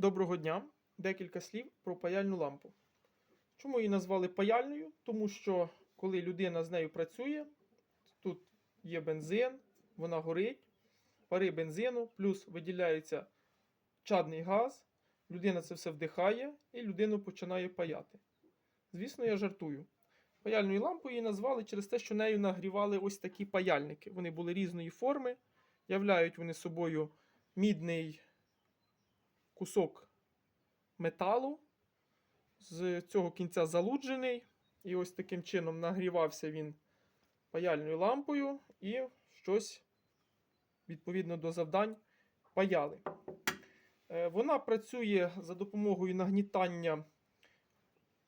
Доброго дня! Декілька слів про паяльну лампу. Чому її назвали паяльною? Тому що коли людина з нею працює, тут є бензин, вона горить, пари бензину, плюс виділяється чадний газ, людина це все вдихає і людину починає паяти. Звісно, я жартую. Паяльною лампою її назвали через те, що нею нагрівали ось такі паяльники. Вони були різної форми, являють вони собою мідний кусок металу, з цього кінця залуджений. І ось таким чином нагрівався він паяльною лампою і щось відповідно до завдань паяли. Е, Вона працює за допомогою нагнітання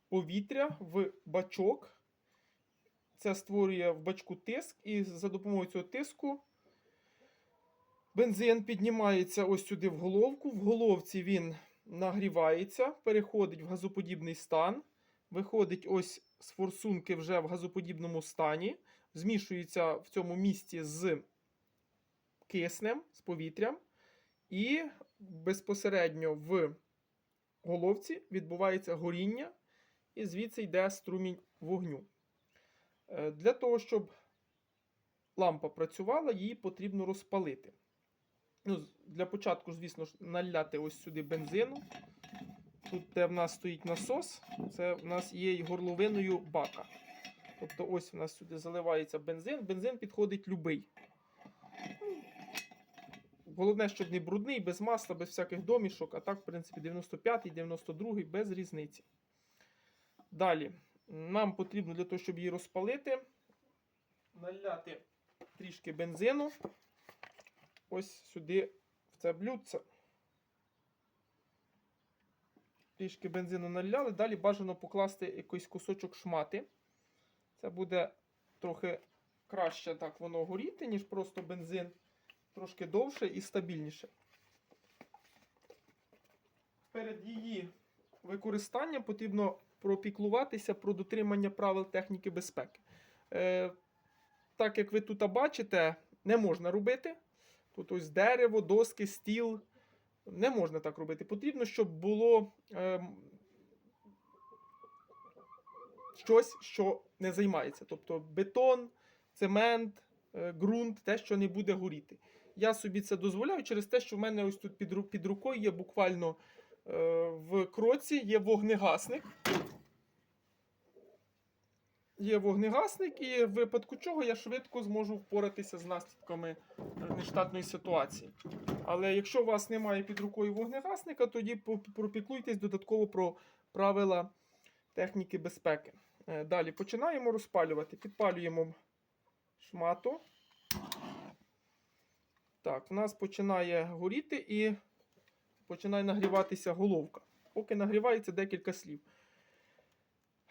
повітря в бачок. Це створює в бачку тиск, і за допомогою цього тиску бензин піднімається ось сюди в головку. В головці він нагрівається, переходить в газоподібний стан, виходить ось з форсунки вже в газоподібному стані, змішується в цьому місці з киснем, з повітрям, і безпосередньо в головці відбувається горіння, і звідси йде струмінь вогню. Е, Для того, щоб лампа працювала, її потрібно розпалити. Ну, для початку, звісно ж, наляти ось сюди бензину. Тут, де в нас стоїть насос, це в нас є горловиною бака. Тобто, ось в нас сюди заливається бензин. Бензин підходить любий. Головне, щоб не брудний, без масла, без всяких домішок. А так, в принципі, 95-й, 92-й, без різниці. Далі. Нам потрібно для того, щоб її розпалити, наляти трішки бензину ось сюди в це блюдце. Трішки бензину наляли. Далі бажано покласти якийсь кусочок шмати. Це буде трохи краще так воно горіти, ніж просто бензин. Трошки довше і стабільніше. Перед її використанням потрібно пропіклуватися про дотримання правил техніки безпеки. Е, так як ви тут бачите, не можна робити. Тут дерево, доски, стіл. Не можна так робити. Потрібно, щоб було ем, щось, що не займається. Тобто бетон, цемент, е, ґрунт, те, що не буде горіти. Я собі це дозволяю через те, що в мене ось тут під, під рукою є буквально е, в кроці є вогнегасник. Є вогнегасник, і в випадку чого я швидко зможу впоратися з наслідками е, нештатної ситуації. Але якщо у вас немає під рукою вогнегасника, тоді пропіклуйтесь додатково про правила техніки безпеки. Е, Далі починаємо розпалювати. Підпалюємо шмату. Так, в нас починає горіти і починає нагріватися головка. Поки нагрівається декілька слів.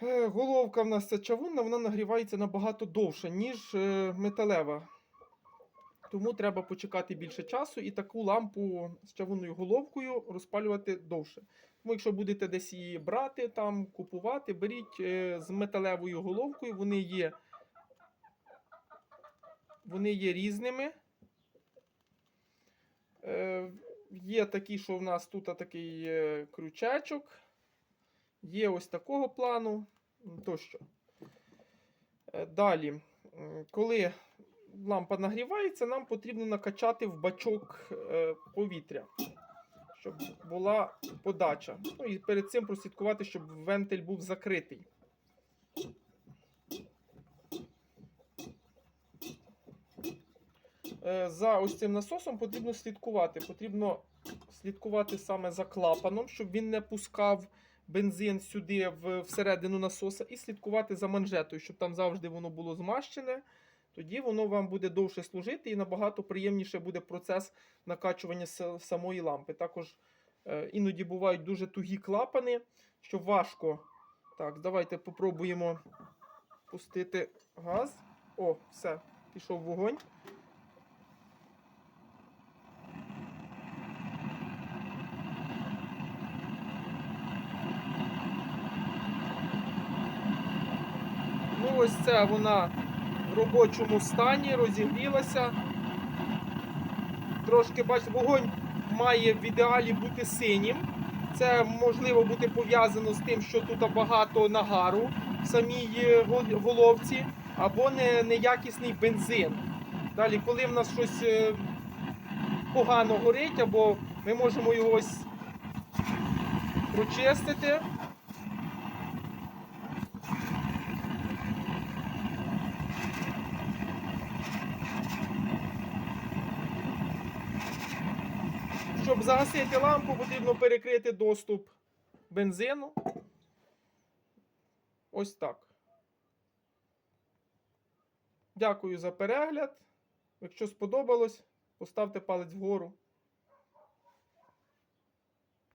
Е, Головка в нас ця чавунна, вона нагрівається набагато довше, ніж е, металева. Тому треба почекати більше часу і таку лампу з чавунною головкою розпалювати довше. Тому якщо будете десь її брати, там, купувати, беріть е, з металевою головкою, вони є, вони є різними. Є такі, що в нас тут такий крючечок. Є ось такого плану тощо. Е, Далі, коли лампа нагрівається, нам потрібно накачати в бачок е, повітря, щоб була подача. Ну і перед цим прослідкувати, щоб вентиль був закритий. Е, За ось цим насосом потрібно слідкувати. Потрібно слідкувати саме за клапаном, щоб він не пускав бензин сюди в, всередину насоса, і слідкувати за манжетою, щоб там завжди воно було змащене. Тоді воно вам буде довше служити і набагато приємніше буде процес накачування самої лампи. Також е, іноді бувають дуже тугі клапани, що важко. Так, давайте попробуємо пустити газ. О, все, пішов вогонь. Ось це вона в робочому стані, розігрілася. Трошки, бачите, вогонь має в ідеалі бути синім. Це можливо бути пов'язано з тим, що тут багато нагару в самій е, головці, або не, неякісний бензин. Далі, коли в нас щось е, погано горить, або ми можемо його ось прочистити. Щоб загасити лампу, потрібно перекрити доступ бензину. Ось так. Дякую за перегляд. Якщо сподобалось, поставте палець вгору.